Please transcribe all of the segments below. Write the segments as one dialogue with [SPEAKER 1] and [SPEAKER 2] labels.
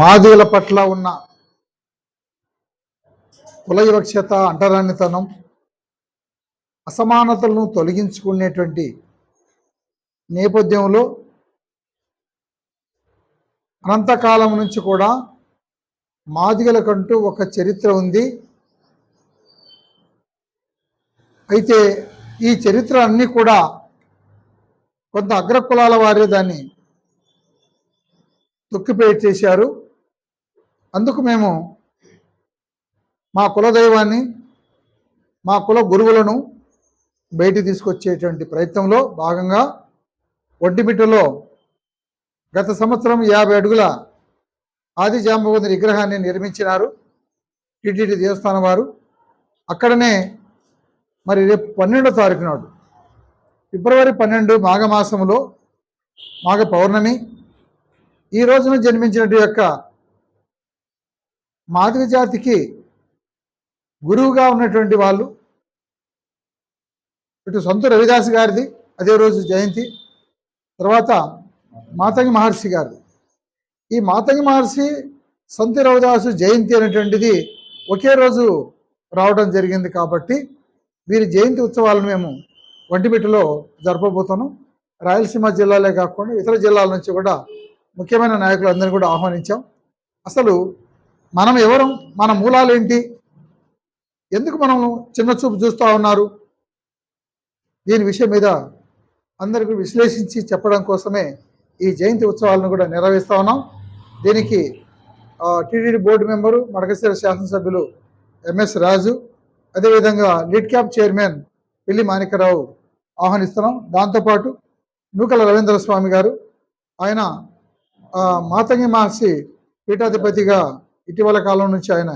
[SPEAKER 1] మాదిగల పట్ల ఉన్న కుల వివక్షత అంటరానితనం అసమానతలను తొలగించుకునేటువంటి నేపథ్యంలో అనంతకాలం నుంచి కూడా మాదిగలకంటూ ఒక చరిత్ర ఉంది. అయితే ఈ చరిత్ర అన్నీ కూడా కొంత అగ్రకులాల వారే దాన్ని తొక్కిపేట్ చేశారు అందుకు మేము మా కులదైవాన్ని మా కుల గురువులను బయటికి తీసుకొచ్చేటువంటి ప్రయత్నంలో భాగంగా ఒంటిమిట్టలో గత సంవత్సరం యాభై అడుగుల ఆది జాంబవంతుని విగ్రహాన్ని నిర్మించినారు టిటిడి దేవస్థానం వారు. అక్కడనే మరి రేపు పన్నెండో తారీఖు నాడు ఫిబ్రవరి పన్నెండు మాఘమాసంలో మాఘ పౌర్ణమి ఈ రోజున జన్మించినటువంటి యొక్క మాదిగ జాతికి గురువుగా ఉన్నటువంటి వాళ్ళు ఇటు సొంత రవిదాస్ గారిది అదే రోజు జయంతి తర్వాత మాతంగి మహర్షి గారిది. ఈ మాతంగి మహర్షి సొంత రవిదాసు జయంతి అనేటువంటిది ఒకే రోజు రావడం జరిగింది కాబట్టి వీరి జయంతి ఉత్సవాలను మేము వంటిమిట్టలో జరపబోతున్నాం. రాయలసీమ జిల్లాలే కాకుండా ఇతర జిల్లాల నుంచి కూడా ముఖ్యమైన నాయకులందరినీ కూడా ఆహ్వానించాం. అసలు మనం ఎవరు? మన మూలాలు ఏంటి? ఎందుకు మనం చిన్న చూపు చూస్తూ ఉన్నారు? దీని విషయం మీద అందరికీ విశ్లేషించి చెప్పడం కోసమే ఈ జయంతి ఉత్సవాలను కూడా నిర్వహిస్తా ఉన్నాం. దీనికి టీటీడీ బోర్డు మెంబరు మడకశీర శాసనసభ్యులు ఎంఎస్ రాజు అదేవిధంగా లిడ్ క్యాప్ చైర్మన్ పిల్లి మాణికరావు ఆహ్వానిస్తున్నాం. దాంతోపాటు నూకల రవీంద్ర స్వామి గారు ఆయన మాతంగి మహర్షి పీఠాధిపతిగా ఇటీవల కాలం నుంచి ఆయన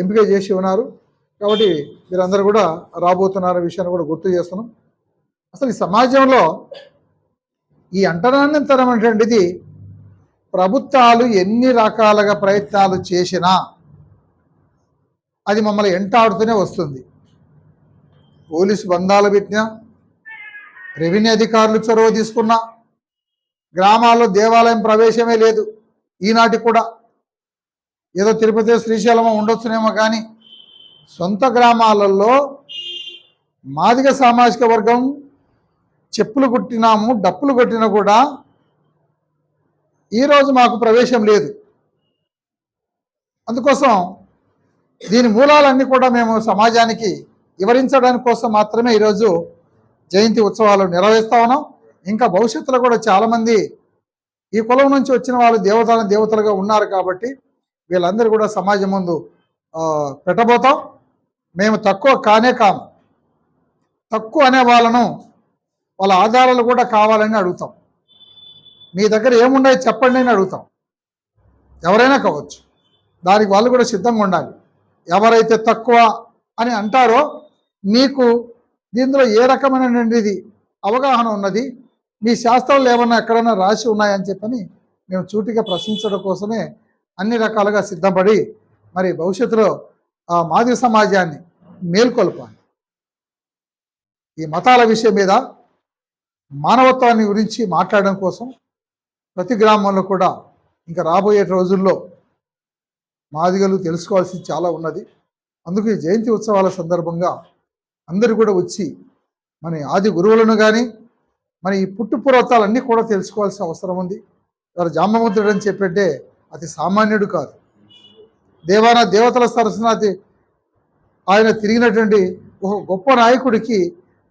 [SPEAKER 1] ఎంపిక చేసి ఉన్నారు. కాబట్టి మీరందరూ కూడా రాబోతున్నారు విషయాన్ని కూడా గుర్తు చేస్తున్నాం. అసలు ఈ సమాజంలో ఈ అంటరానితనం అనేటువంటిది ప్రభుత్వాలు ఎన్ని రకాలుగా ప్రయత్నాలు చేసినా అది మమ్మల్ని ఎంటాడుతూనే వస్తుంది. పోలీసు బంధాలు పెట్టినా రెవెన్యూ అధికారులు చొరవ తీసుకున్నా గ్రామాల్లో దేవాలయం ప్రవేశమే లేదు ఈనాటి కూడా. ఏదో తిరుపతి శ్రీశైలమో ఉండొచ్చునేమో కానీ సొంత గ్రామాలలో మాదిగ సామాజిక వర్గం చెప్పులు కొట్టినాము డప్పులు కొట్టినా కూడా ఈరోజు మాకు ప్రవేశం లేదు. అందుకోసం దీని మూలాలన్నీ కూడా మేము సమాజానికి వివరించడానికి కోసం మాత్రమే ఈరోజు జయంతి ఉత్సవాలు నిర్వహిస్తా ఉన్నాం. ఇంకా భవిష్యత్తులో కూడా చాలామంది ఈ కులం నుంచి వచ్చిన వాళ్ళు దేవతలను దేవతలుగా ఉన్నారు కాబట్టి వీళ్ళందరూ కూడా సమాజం ముందు పెట్టబోతాం. మేము తక్కువ కానే కాము తక్కువ అనే వాళ్ళను వాళ్ళ ఆధారాలు కూడా కావాలని అడుగుతాం. మీ దగ్గర ఏమున్నాయో చెప్పండి అని అడుగుతాం. ఎవరైనా కావచ్చు. దానికి వాళ్ళు కూడా సిద్ధంగా ఉండాలి. ఎవరైతే తక్కువ అని అంటారో మీకు దీనిలో ఏ రకమైనటువంటిది అవగాహన ఉన్నది మీ శాస్త్రాలు ఏమన్నా ఎక్కడైనా రాసి ఉన్నాయని చెప్పని మేము చూటిగా ప్రశ్నించడం కోసమే అన్ని రకాలుగా సిద్ధపడి మరి భవిష్యత్తులో ఆ మాదిరి సమాజాన్ని మేల్కొల్పాలి. ఈ మతాల విషయం మీద మానవత్వాన్ని గురించి మాట్లాడడం కోసం ప్రతి గ్రామంలో కూడా ఇంకా రాబోయే రోజుల్లో మాదిగలు తెలుసుకోవాల్సి చాలా ఉన్నది. అందుకు ఈ జయంతి ఉత్సవాల సందర్భంగా అందరూ కూడా వచ్చి మన ఆది గురువులను కానీ మన ఈ పుట్టు పూర్వతాలన్నీ కూడా తెలుసుకోవాల్సిన అవసరం ఉంది. వారు జాంబవంతుడు అని చెప్పంటే అతి సామాన్యుడు కాదు. దేవాన దేవతల సరసన అతి ఆయన తిరిగినటువంటి ఒక గొప్ప నాయకుడికి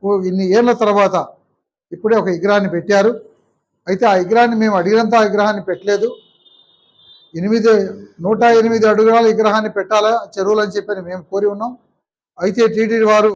[SPEAKER 1] ఓ ఇన్ని ఏళ్ళ తర్వాత ఇప్పుడే ఒక విగ్రహాన్ని పెట్టారు. అయితే ఆ విగ్రహాన్ని మేము అడిగినంత ఆ విగ్రహాన్ని పెట్టలేదు. ఎనిమిది నూట ఎనిమిది అడుగుల విగ్రహాన్ని పెట్టాలా చెరువులు అని చెప్పని మేము కోరి ఉన్నాం. అయితే టీటీడీ వారు